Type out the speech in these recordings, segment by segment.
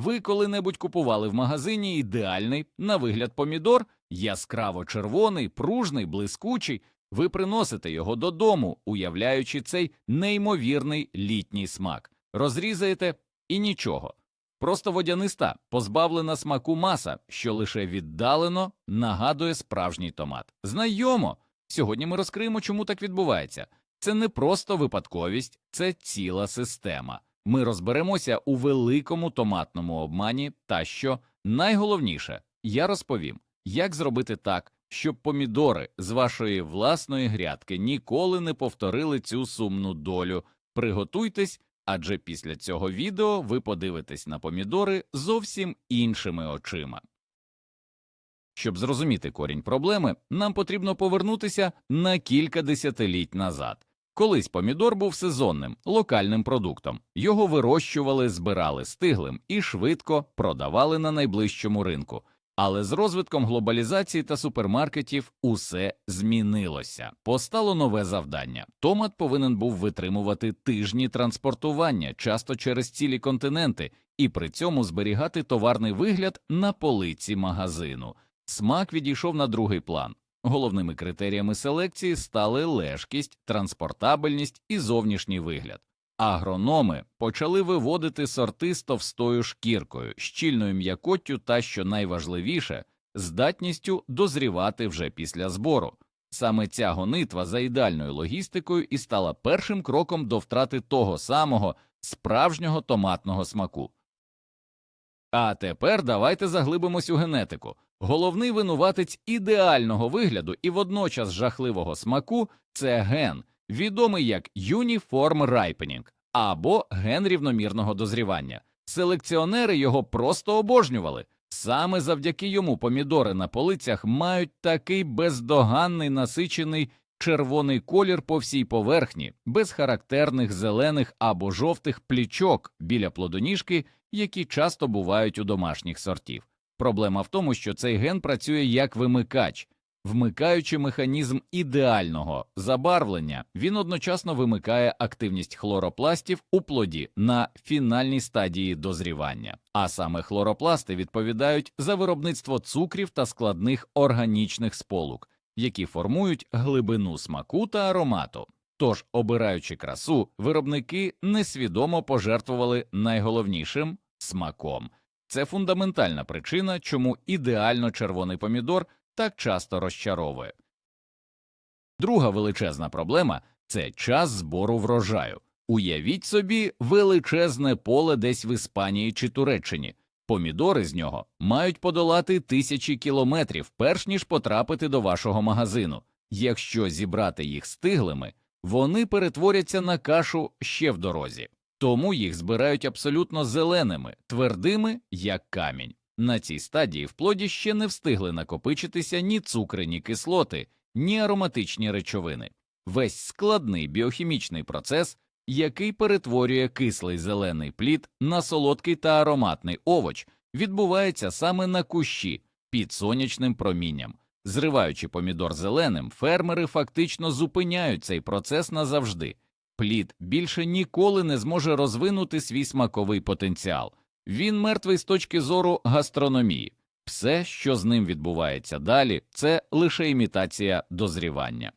ви коли-небудь купували в магазині ідеальний, на вигляд помідор, яскраво червоний, пружний, блискучий. Ви приносите його додому, уявляючи цей неймовірний літній смак. Розрізаєте і нічого. Просто водяниста, позбавлена смаку маса, що лише віддалено нагадує справжній томат. Знайомо! Сьогодні ми розкриємо, чому так відбувається. Це не просто випадковість, це ціла система. Ми розберемося у великому томатному обмані, та що найголовніше, я розповім, як зробити так, щоб помідори з вашої власної грядки ніколи не повторили цю сумну долю. Приготуйтесь, адже після цього відео ви подивитесь на помідори зовсім іншими очима. Щоб зрозуміти корінь проблеми, нам потрібно повернутися на кілька десятиліть назад. Колись помідор був сезонним, локальним продуктом. Його вирощували, збирали стиглим і швидко продавали на найближчому ринку. Але з розвитком глобалізації та супермаркетів усе змінилося. Постало нове завдання. Томат повинен був витримувати тижні транспортування, часто через цілі континенти, і при цьому зберігати товарний вигляд на полиці магазину. Смак відійшов на другий план. Головними критеріями селекції стали лежкість, транспортабельність і зовнішній вигляд. Агрономи почали виводити сорти з товстою шкіркою, щільною м'якоттю та, що найважливіше, здатністю дозрівати вже після збору. Саме ця гонитва за ідеальною логістикою і стала першим кроком до втрати того самого справжнього томатного смаку. А тепер давайте заглибимось у генетику. Головний винуватець ідеального вигляду і водночас жахливого смаку це ген, відомий як Uniform Ripening або ген рівномірного дозрівання. Селекціонери його просто обожнювали. Саме завдяки йому помідори на полицях мають такий бездоганний насичений червоний колір по всій поверхні, без характерних зелених або жовтих плічок біля плодоніжки, які часто бувають у домашніх сортів. Проблема в тому, що цей ген працює як вимикач. Вмикаючи механізм ідеального забарвлення, він одночасно вимикає активність хлоропластів у плоді на фінальній стадії дозрівання, а саме хлоропласти відповідають за виробництво цукрів та складних органічних сполук, які формують глибину смаку та аромату. Тож, обираючи красу, виробники несвідомо пожертвували найголовнішим смаком. Це фундаментальна причина, чому ідеально червоний помідор так часто розчаровує. Друга величезна проблема це час збору врожаю. Уявіть собі величезне поле десь в Іспанії чи Туреччині. Помідори з нього мають подолати тисячі кілометрів, перш ніж потрапити до вашого магазину. Якщо зібрати їх стиглими, вони перетворяться на кашу ще в дорозі, тому їх збирають абсолютно зеленими, твердими, як камінь. На цій стадії в плоді ще не встигли накопичитися ні цукри, ні кислоти, ні ароматичні речовини. Весь складний біохімічний процес, який перетворює кислий зелений плід на солодкий та ароматний овоч, відбувається саме на кущі під сонячним промінням. Зриваючи помідор зеленим, фермери фактично зупиняють цей процес назавжди. Плід більше ніколи не зможе розвинути свій смаковий потенціал. Він мертвий з точки зору гастрономії. Все, що з ним відбувається далі, це лише імітація дозрівання.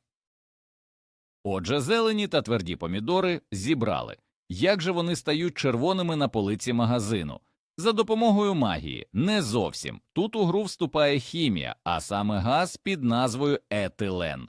Отже, зелені та тверді помідори зібрали. Як же вони стають червоними на полиці магазину? За допомогою магії не зовсім. Тут у гру вступає хімія, а саме газ під назвою етилен.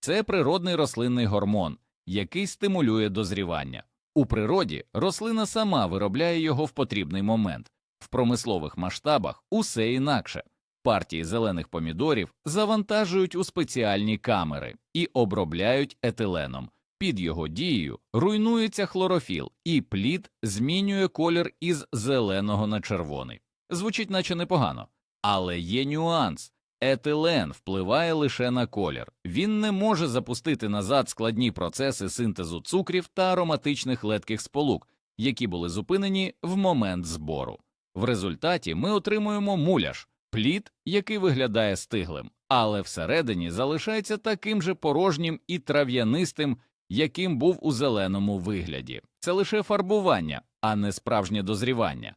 Це природний рослинний гормон, який стимулює дозрівання. У природі рослина сама виробляє його в потрібний момент. В промислових масштабах усе інакше. Партії зелених помідорів завантажують у спеціальні камери і обробляють етиленом. Під його дією руйнується хлорофіл, і плід змінює колір із зеленого на червоний. Звучить наче непогано, але є нюанс. Етилен впливає лише на колір, він не може запустити назад складні процеси синтезу цукрів та ароматичних летких сполук, які були зупинені в момент збору. В результаті ми отримуємо муляж, плід, який виглядає стиглим, але всередині залишається таким же порожнім і трав'янистим, яким був у зеленому вигляді. Це лише фарбування, а не справжнє дозрівання.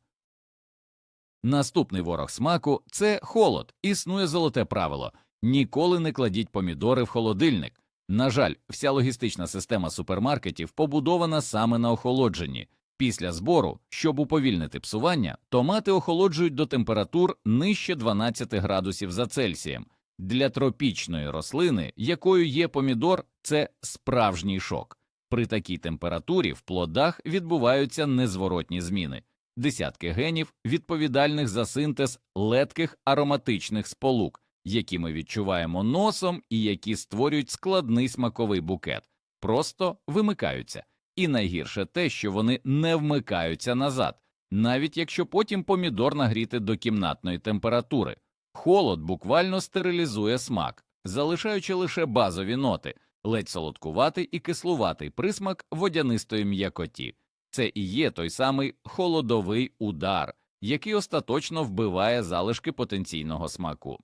Наступний ворог смаку це холод. Існує золоте правило: ніколи не кладіть помідори в холодильник. На жаль, вся логістична система супермаркетів побудована саме на охолодженні. Після збору, щоб уповільнити псування, томати охолоджують до температур нижче 12 градусів за Цельсієм. Для тропічної рослини, якою є помідор, це справжній шок. При такій температурі в плодах відбуваються незворотні зміни. Десятки генів, відповідальних за синтез летких ароматичних сполук, які ми відчуваємо носом і які створюють складний смаковий букет, просто вимикаються. І найгірше те, що вони не вмикаються назад, навіть якщо потім помідор нагріти до кімнатної температури. Холод буквально стерилізує смак, залишаючи лише базові ноти, ледь солодкуватий і кислуватий присмак водянистої м'якоті. Це і є той самий холодовий удар, який остаточно вбиває залишки потенційного смаку.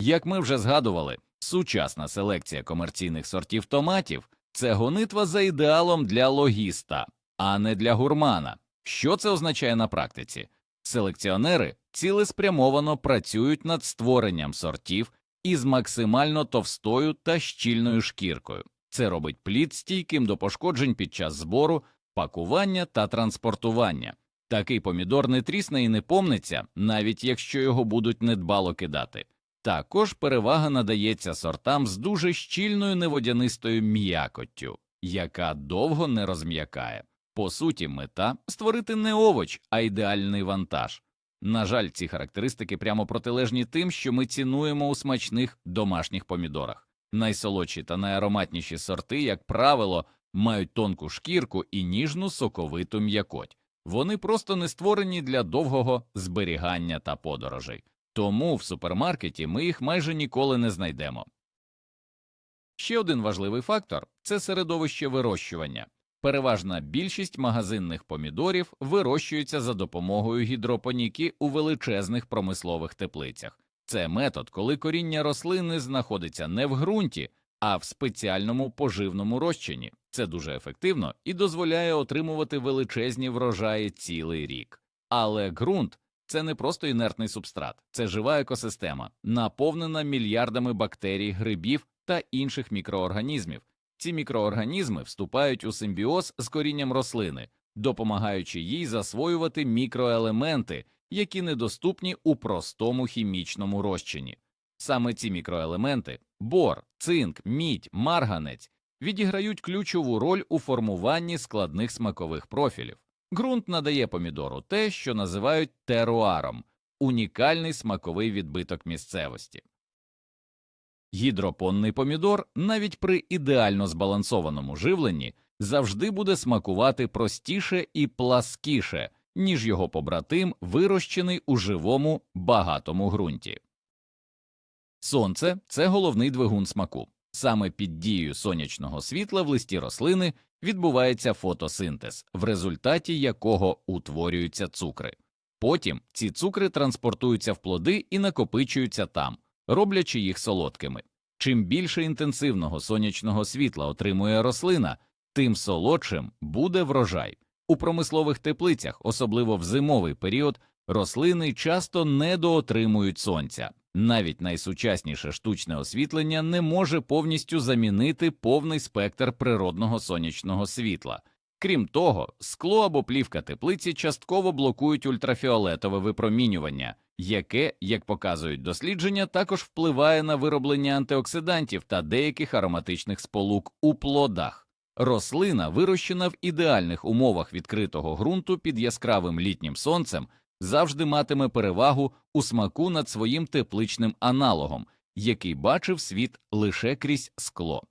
Як ми вже згадували, сучасна селекція комерційних сортів томатів це гонитва за ідеалом для логіста, а не для гурмана. Що це означає на практиці? Селекціонери цілеспрямовано працюють над створенням сортів із максимально товстою та щільною шкіркою. Це робить плід стійким до пошкоджень під час збору, пакування та транспортування. Такий помідор не трісне і не помниться, навіть якщо його будуть недбало кидати. Також перевага надається сортам з дуже щільною неводянистою м'якоттю, яка довго не розм'якає. По суті, мета створити не овоч, а ідеальний вантаж. На жаль, ці характеристики прямо протилежні тим, що ми цінуємо у смачних домашніх помідорах. Найсолодші та найароматніші сорти, як правило, мають тонку шкірку і ніжну соковиту м'якоть. Вони просто не створені для довгого зберігання та подорожей. Тому в супермаркеті ми їх майже ніколи не знайдемо. Ще один важливий фактор це середовище вирощування. Переважна більшість магазинних помідорів вирощується за допомогою гідропоніки у величезних промислових теплицях. Це метод, коли коріння рослини знаходиться не в ґрунті, а в спеціальному поживному розчині. Це дуже ефективно і дозволяє отримувати величезні врожаї цілий рік. Але ґрунт це не просто інертний субстрат, це жива екосистема, наповнена мільярдами бактерій, грибів та інших мікроорганізмів. Ці мікроорганізми вступають у симбіоз з корінням рослини, допомагаючи їй засвоювати мікроелементи, які недоступні у простому хімічному розчині. Саме ці мікроелементи бор, цинк, мідь, марганець відіграють ключову роль у формуванні складних смакових профілів. Ґрунт надає помідору те, що називають теруаром унікальний смаковий відбиток місцевості. Гідропонний помідор навіть при ідеально збалансованому живленні завжди буде смакувати простіше і пласкіше, ніж його побратим, вирощений у живому багатому ґрунті. Сонце це головний двигун смаку. Саме під дією сонячного світла в листі рослини відбувається фотосинтез, в результаті якого утворюються цукри. Потім ці цукри транспортуються в плоди і накопичуються там, роблячи їх солодкими. Чим більше інтенсивного сонячного світла отримує рослина, тим солодшим буде врожай. У промислових теплицях, особливо в зимовий період, рослини часто недоотримують сонця. Навіть найсучасніше штучне освітлення не може повністю замінити повний спектр природного сонячного світла. Крім того, скло або плівка теплиці частково блокують ультрафіолетове випромінювання, яке, як показують дослідження, також впливає на вироблення антиоксидантів та деяких ароматичних сполук у плодах. Рослина, вирощена в ідеальних умовах відкритого ґрунту під яскравим літнім сонцем, завжди матиме перевагу у смаку над своїм тепличним аналогом, який бачив світ лише крізь скло.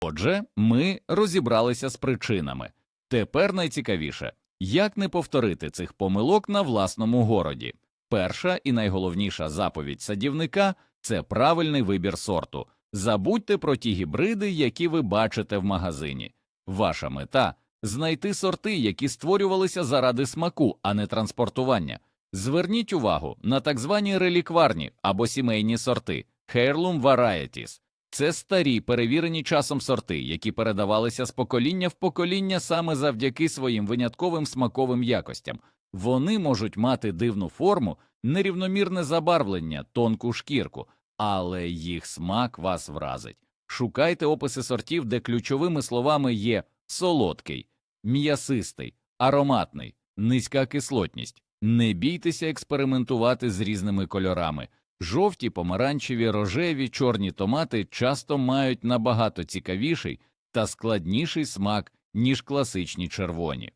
Отже, ми розібралися з причинами. Тепер найцікавіше як не повторити цих помилок на власному городі. Перша і найголовніша заповідь садівника це правильний вибір сорту. Забудьте про ті гібриди, які ви бачите в магазині. Ваша мета знайти сорти, які створювалися заради смаку, а не транспортування. Зверніть увагу на так звані релікварні або сімейні сорти Heirloom Varieties. Це старі перевірені часом сорти, які передавалися з покоління в покоління саме завдяки своїм винятковим смаковим якостям. Вони можуть мати дивну форму, нерівномірне забарвлення, тонку шкірку, але їх смак вас вразить. Шукайте описи сортів, де ключовими словами є солодкий, м'ясистий, ароматний, низька кислотність. Не бійтеся експериментувати з різними кольорами. Жовті, помаранчеві, рожеві, чорні томати часто мають набагато цікавіший та складніший смак, ніж класичні червоні.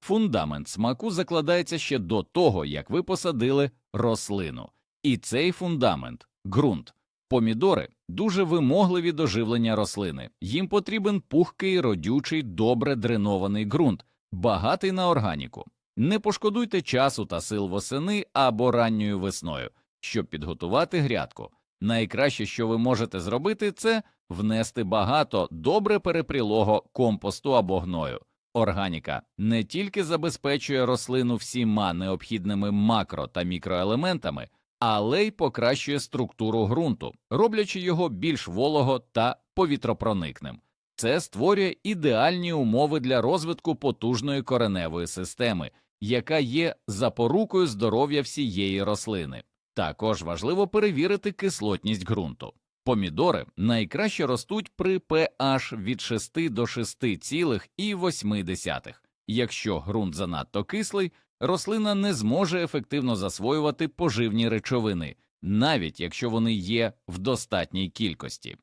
Фундамент смаку закладається ще до того, як ви посадили рослину. І цей фундамент ґрунт. Помідори дуже вимогливі до живлення рослини. Їм потрібен пухкий, родючий, добре дренований ґрунт, багатий на органіку. Не пошкодуйте часу та сил восени або ранньою весною, щоб підготувати грядку. Найкраще, що ви можете зробити, це внести багато добре перепрілого компосту або гною. Органіка не тільки забезпечує рослину всіма необхідними макро та мікроелементами, але й покращує структуру ґрунту, роблячи його більш волого та повітропроникним. Це створює ідеальні умови для розвитку потужної кореневої системи, яка є запорукою здоров'я всієї рослини. Також важливо перевірити кислотність ґрунту. Помідори найкраще ростуть при pH від 6 до 6,8. Якщо ґрунт занадто кислий, рослина не зможе ефективно засвоювати поживні речовини, навіть якщо вони є в достатній кількості.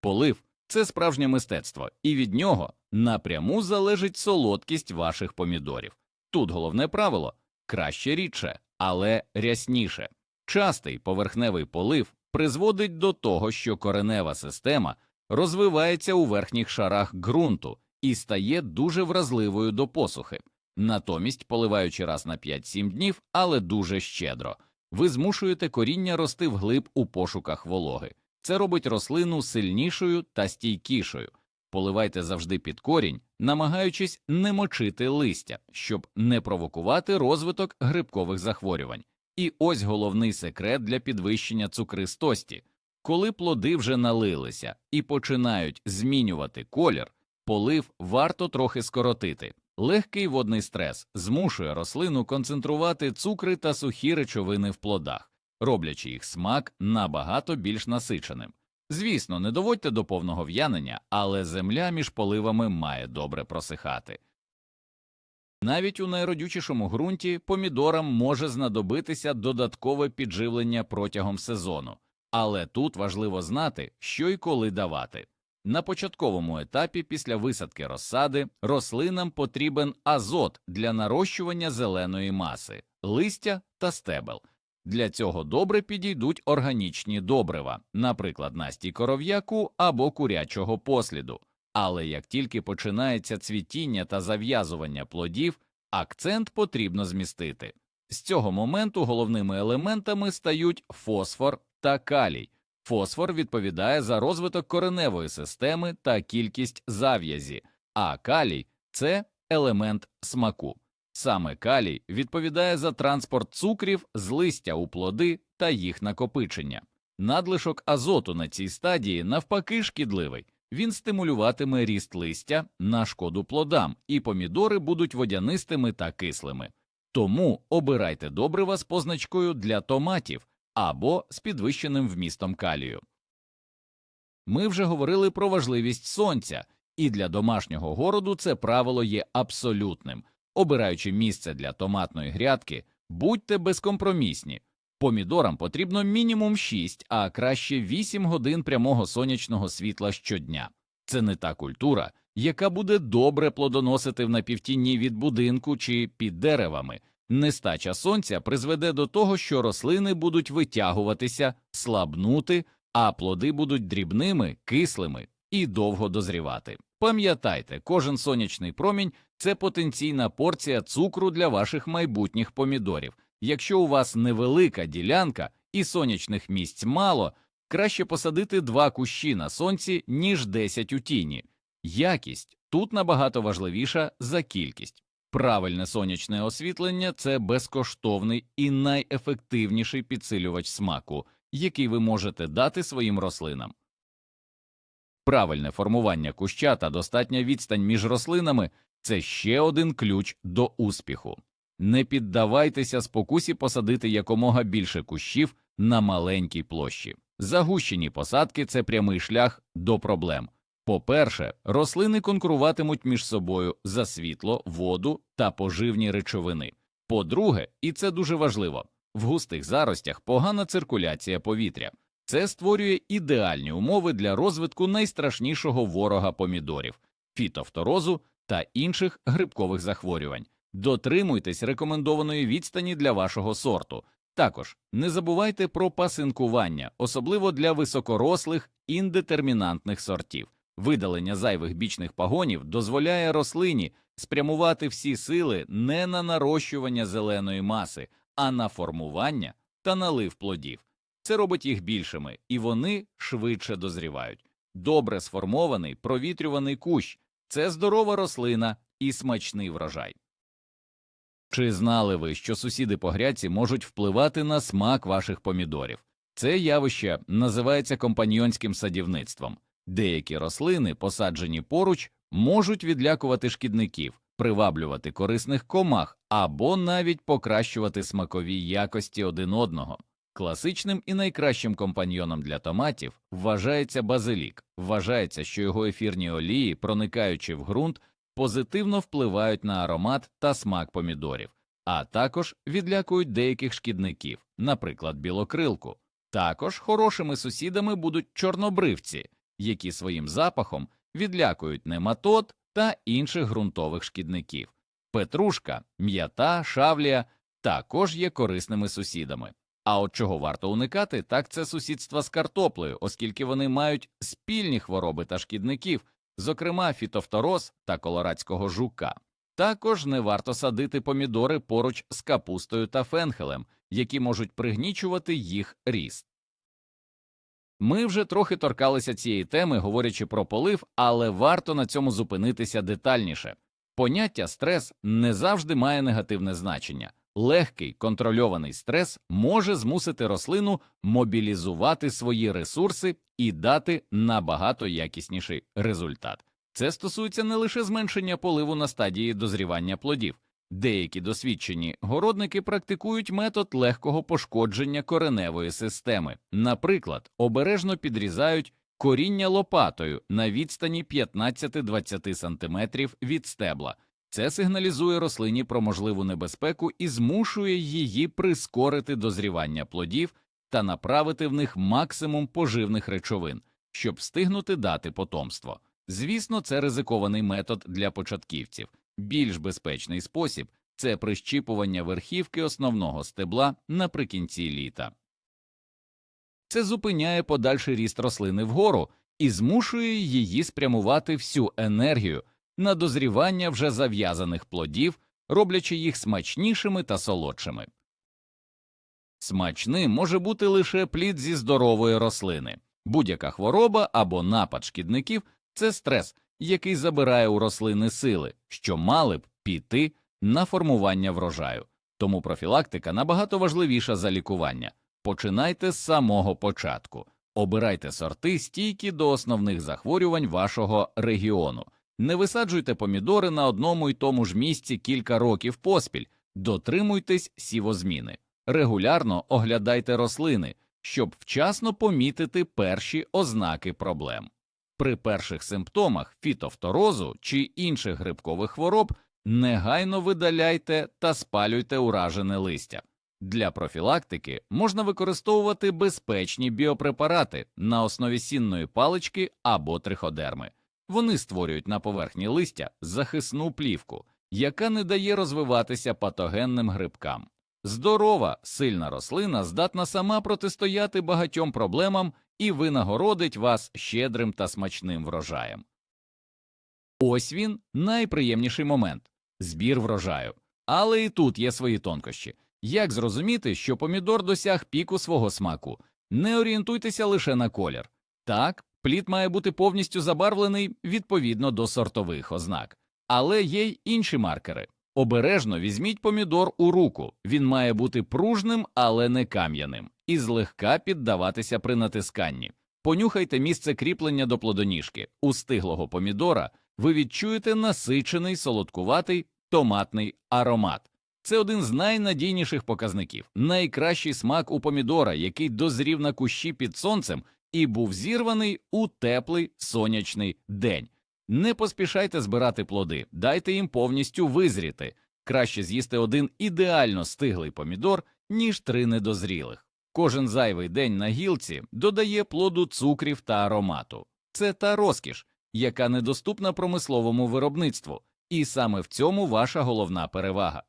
Полив це справжнє мистецтво, і від нього напряму залежить солодкість ваших помідорів. Тут головне правило краще рідше, але рясніше. Частий поверхневий полив призводить до того, що коренева система розвивається у верхніх шарах ґрунту і стає дуже вразливою до посухи. Натомість, поливаючи раз на 5-7 днів, але дуже щедро, ви змушуєте коріння рости вглиб у пошуках вологи. Це робить рослину сильнішою та стійкішою. Поливайте завжди під корінь, намагаючись не мочити листя, щоб не провокувати розвиток грибкових захворювань. І ось головний секрет для підвищення цукристості. Коли плоди вже налилися і починають змінювати колір, полив варто трохи скоротити. Легкий водний стрес змушує рослину концентрувати цукри та сухі речовини в плодах, роблячи їх смак набагато більш насиченим. Звісно, не доводьте до повного в'янення, але земля між поливами має добре просихати. Навіть у найродючішому ґрунті помідорам може знадобитися додаткове підживлення протягом сезону, але тут важливо знати, що і коли давати. На початковому етапі після висадки розсади рослинам потрібен азот для нарощування зеленої маси, листя та стебел. Для цього добре підійдуть органічні добрива, наприклад, настій коров'яку або курячого посліду. Але як тільки починається цвітіння та зав'язування плодів, акцент потрібно змістити. З цього моменту головними елементами стають фосфор та калій. Фосфор відповідає за розвиток кореневої системи та кількість зав'язі, а калій це елемент смаку. Саме калій відповідає за транспорт цукрів з листя у плоди та їх накопичення. Надлишок азоту на цій стадії навпаки шкідливий. Він стимулюватиме ріст листя на шкоду плодам, і помідори будуть водянистими та кислими. Тому обирайте добрива з позначкою для томатів або з підвищеним вмістом калію. Ми вже говорили про важливість сонця, і для домашнього городу це правило є абсолютним. Обираючи місце для томатної грядки, будьте безкомпромісні. Помідорам потрібно мінімум 6, а краще 8 годин прямого сонячного світла щодня. Це не та культура, яка буде добре плодоносити в напівтінні від будинку чи під деревами. Нестача сонця призведе до того, що рослини будуть витягуватися, слабнути, а плоди будуть дрібними, кислими і довго дозрівати. Пам'ятайте, кожен сонячний промінь це потенційна порція цукру для ваших майбутніх помідорів. Якщо у вас невелика ділянка і сонячних місць мало, краще посадити два кущі на сонці, ніж 10 у тіні. Якість тут набагато важливіша за кількість. Правильне сонячне освітлення це безкоштовний і найефективніший підсилювач смаку, який ви можете дати своїм рослинам. Правильне формування куща та достатня відстань між рослинами Це ще один ключ до успіху. Не піддавайтеся спокусі посадити якомога більше кущів на маленькій площі. Загущені посадки це прямий шлях до проблем. По-перше, рослини конкуруватимуть між собою за світло, воду та поживні речовини. По-друге, і це дуже важливо, в густих заростях погана циркуляція повітря. Це створює ідеальні умови для розвитку найстрашнішого ворога помідорів фітофторозу та інших грибкових захворювань. Дотримуйтесь рекомендованої відстані для вашого сорту. Також не забувайте про пасинкування, особливо для високорослих індетермінантних сортів. Видалення зайвих бічних пагонів дозволяє рослині спрямувати всі сили не на нарощування зеленої маси, а на формування та налив плодів. Це робить їх більшими, і вони швидше дозрівають. Добре сформований провітрюваний кущ це здорова рослина і смачний врожай. Чи знали ви, що сусіди по грядці можуть впливати на смак ваших помідорів? Це явище називається компаньйонським садівництвом. Деякі рослини, посаджені поруч, можуть відлякувати шкідників, приваблювати корисних комах або навіть покращувати смакові якості один одного. Класичним і найкращим компаньйоном для томатів вважається базилік. Вважається, що його ефірні олії, проникаючи в ґрунт, позитивно впливають на аромат та смак помідорів, а також відлякують деяких шкідників, наприклад, білокрилку. Також хорошими сусідами будуть чорнобривці, які своїм запахом відлякують нематод та інших ґрунтових шкідників. Петрушка, м'ята, шавлія також є корисними сусідами. А от чого варто уникати, так це сусідства з картоплею, оскільки вони мають спільні хвороби та шкідників, зокрема фітофтороз та колорадського жука. Також не варто садити помідори поруч з капустою та фенхелем, які можуть пригнічувати їх ріст. Ми вже трохи торкалися цієї теми, говорячи про полив, але варто на цьому зупинитися детальніше. Поняття стрес не завжди має негативне значення. Легкий контрольований стрес може змусити рослину мобілізувати свої ресурси і дати набагато якісніший результат. Це стосується не лише зменшення поливу на стадії дозрівання плодів. Деякі досвідчені городники практикують метод легкого пошкодження кореневої системи, наприклад, обережно підрізають коріння лопатою на відстані 15-20 см від стебла. Це сигналізує рослині про можливу небезпеку і змушує її прискорити дозрівання плодів та направити в них максимум поживних речовин, щоб встигнути дати потомство. Звісно, це ризикований метод для початківців. Більш безпечний спосіб це прищіпування верхівки основного стебла наприкінці літа. Це зупиняє подальший ріст рослини вгору і змушує її спрямувати всю енергію на дозрівання вже зав'язаних плодів, роблячи їх смачнішими та солодшими. Смачним може бути лише плід зі здорової рослини. Будь-яка хвороба або напад шкідників це стрес, який забирає у рослини сили, що мали б піти на формування врожаю. Тому профілактика набагато важливіша за лікування. Починайте з самого початку, обирайте сорти, стійкі до основних захворювань вашого регіону. Не висаджуйте помідори на одному й тому ж місці кілька років поспіль, дотримуйтесь сівозміни, регулярно оглядайте рослини, щоб вчасно помітити перші ознаки проблем. При перших симптомах фітофторозу чи інших грибкових хвороб негайно видаляйте та спалюйте уражене листя. Для профілактики можна використовувати безпечні біопрепарати на основі сінної палички або триходерми. Вони створюють на поверхні листя захисну плівку, яка не дає розвиватися патогенним грибкам. Здорова, сильна рослина здатна сама протистояти багатьом проблемам і винагородить вас щедрим та смачним врожаєм. Ось він найприємніший момент збір врожаю. Але і тут є свої тонкощі. Як зрозуміти, що помідор досяг піку свого смаку? Не орієнтуйтеся лише на колір. Так, плід має бути повністю забарвлений відповідно до сортових ознак, але є й інші маркери. Обережно візьміть помідор у руку, він має бути пружним, але не кам'яним, і злегка піддаватися при натисканні. Понюхайте місце кріплення до плодоніжки. У стиглого помідора ви відчуєте насичений солодкуватий томатний аромат. Це один з найнадійніших показників, найкращий смак у помідора, який дозрів на кущі під сонцем і був зірваний у теплий сонячний день. Не поспішайте збирати плоди, дайте їм повністю визріти. Краще з'їсти один ідеально стиглий помідор, ніж три недозрілих. Кожен зайвий день на гілці додає плоду цукрів та аромату. Це та розкіш, яка недоступна промисловому виробництву, і саме в цьому ваша головна перевага.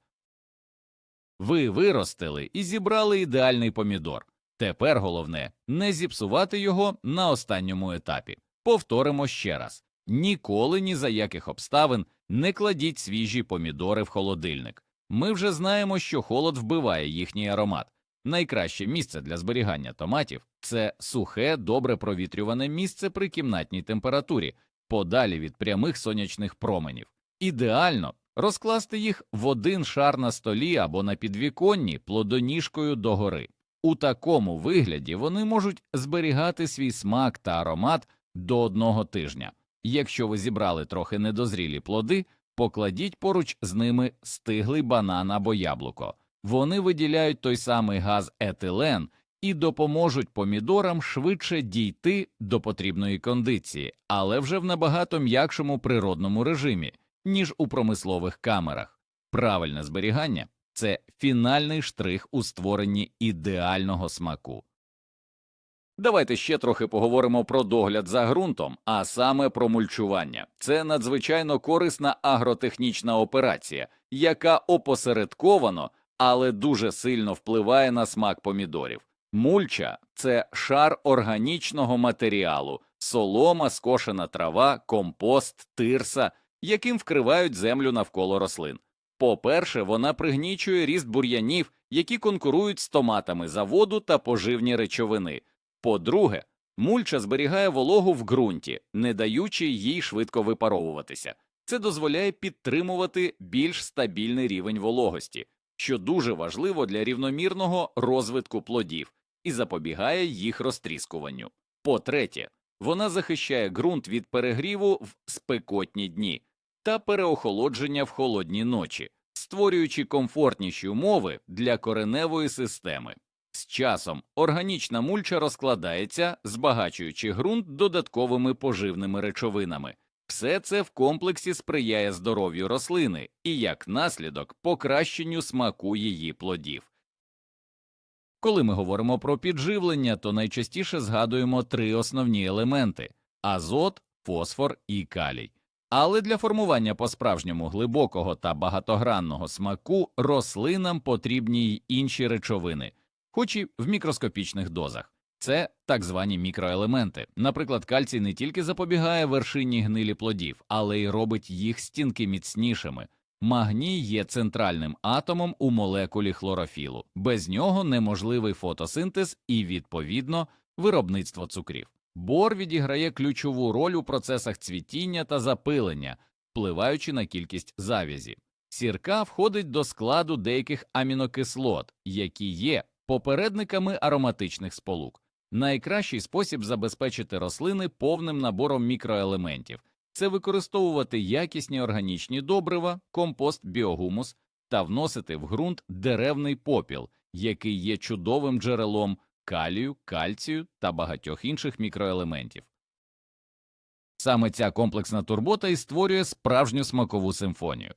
Ви виростили і зібрали ідеальний помідор. Тепер головне не зіпсувати його на останньому етапі. Повторимо ще раз ніколи ні за яких обставин не кладіть свіжі помідори в холодильник. Ми вже знаємо, що холод вбиває їхній аромат. Найкраще місце для зберігання томатів це сухе, добре провітрюване місце при кімнатній температурі, подалі від прямих сонячних променів. Ідеально розкласти їх в один шар на столі або на підвіконні плодоніжкою догори. У такому вигляді вони можуть зберігати свій смак та аромат до одного тижня. Якщо ви зібрали трохи недозрілі плоди, покладіть поруч з ними стиглий банан або яблуко. Вони виділяють той самий газ етилен і допоможуть помідорам швидше дійти до потрібної кондиції, але вже в набагато м'якшому природному режимі, ніж у промислових камерах. Правильне зберігання це фінальний штрих у створенні ідеального смаку. Давайте ще трохи поговоримо про догляд за ґрунтом, а саме про мульчування. Це надзвичайно корисна агротехнічна операція, яка опосередковано, але дуже сильно впливає на смак помідорів. Мульча це шар органічного матеріалу, солома, скошена трава, компост, тирса, яким вкривають землю навколо рослин. По-перше, вона пригнічує ріст бур'янів, які конкурують з томатами за воду та поживні речовини. По-друге, мульча зберігає вологу в ґрунті, не даючи їй швидко випаровуватися. Це дозволяє підтримувати більш стабільний рівень вологості, що дуже важливо для рівномірного розвитку плодів і запобігає їх розтріскуванню. По-третє, вона захищає ґрунт від перегріву в спекотні дні та переохолодження в холодні ночі, створюючи комфортніші умови для кореневої системи. З часом органічна мульча розкладається, збагачуючи ґрунт додатковими поживними речовинами. Все це в комплексі сприяє здоров'ю рослини і, як наслідок, покращенню смаку її плодів. Коли ми говоримо про підживлення, то найчастіше згадуємо три основні елементи азот, фосфор і калій. Але для формування по справжньому глибокого та багатогранного смаку рослинам потрібні й інші речовини, хоч і в мікроскопічних дозах. Це так звані мікроелементи. Наприклад, кальцій не тільки запобігає вершині гнилі плодів, але й робить їх стінки міцнішими. Магній є центральним атомом у молекулі хлорофілу. Без нього неможливий фотосинтез і, відповідно, виробництво цукрів. Бор відіграє ключову роль у процесах цвітіння та запилення, впливаючи на кількість завязі. Сірка входить до складу деяких амінокислот, які є попередниками ароматичних сполук. Найкращий спосіб забезпечити рослини повним набором мікроелементів це використовувати якісні органічні добрива, компост, біогумус та вносити в ґрунт деревний попіл, який є чудовим джерелом калію, кальцію та багатьох інших мікроелементів. Саме ця комплексна турбота і створює справжню смакову симфонію.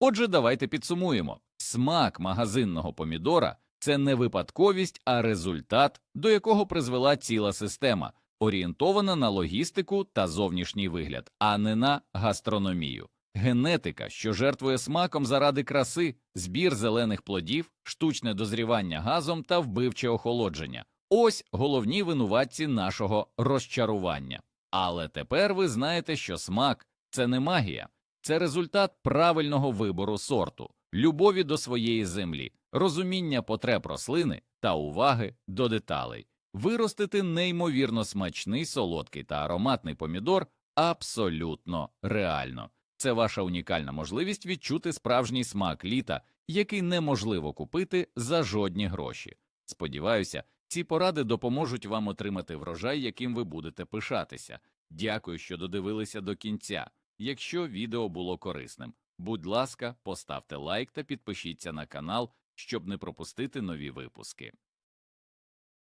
Отже, давайте підсумуємо смак магазинного помідора це не випадковість, а результат, до якого призвела ціла система, орієнтована на логістику та зовнішній вигляд, а не на гастрономію. Генетика, що жертвує смаком заради краси, збір зелених плодів, штучне дозрівання газом та вбивче охолодження ось головні винуватці нашого розчарування. Але тепер ви знаєте, що смак це не магія, це результат правильного вибору сорту, любові до своєї землі, розуміння потреб рослини та уваги до деталей. Виростити неймовірно смачний, солодкий та ароматний помідор абсолютно реально. Це ваша унікальна можливість відчути справжній смак літа, який неможливо купити за жодні гроші. Сподіваюся, ці поради допоможуть вам отримати врожай, яким ви будете пишатися. Дякую, що додивилися до кінця. Якщо відео було корисним, будь ласка, поставте лайк та підпишіться на канал, щоб не пропустити нові випуски.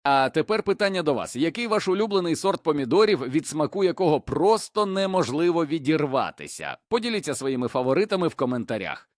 А тепер питання до вас: який ваш улюблений сорт помідорів, від смаку якого просто неможливо відірватися? Поділіться своїми фаворитами в коментарях.